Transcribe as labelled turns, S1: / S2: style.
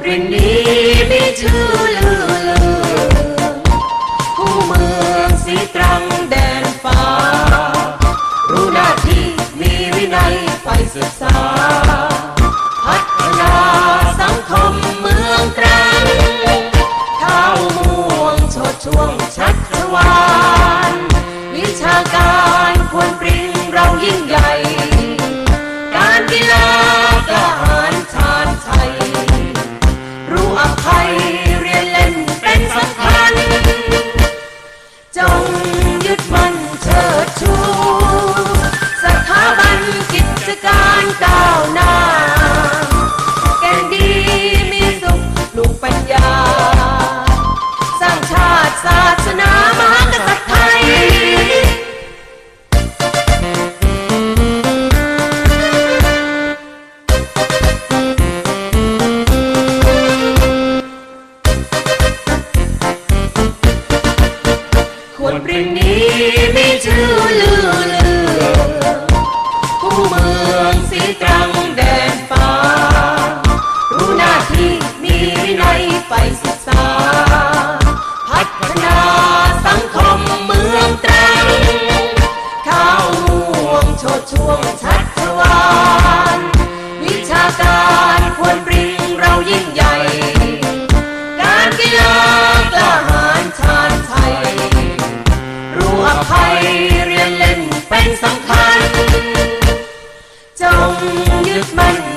S1: bring me to ศาสนามหากษัตริย์ควรปริงนี้มีชื่อลือ เป็นสำคัญ จงยึดมั่น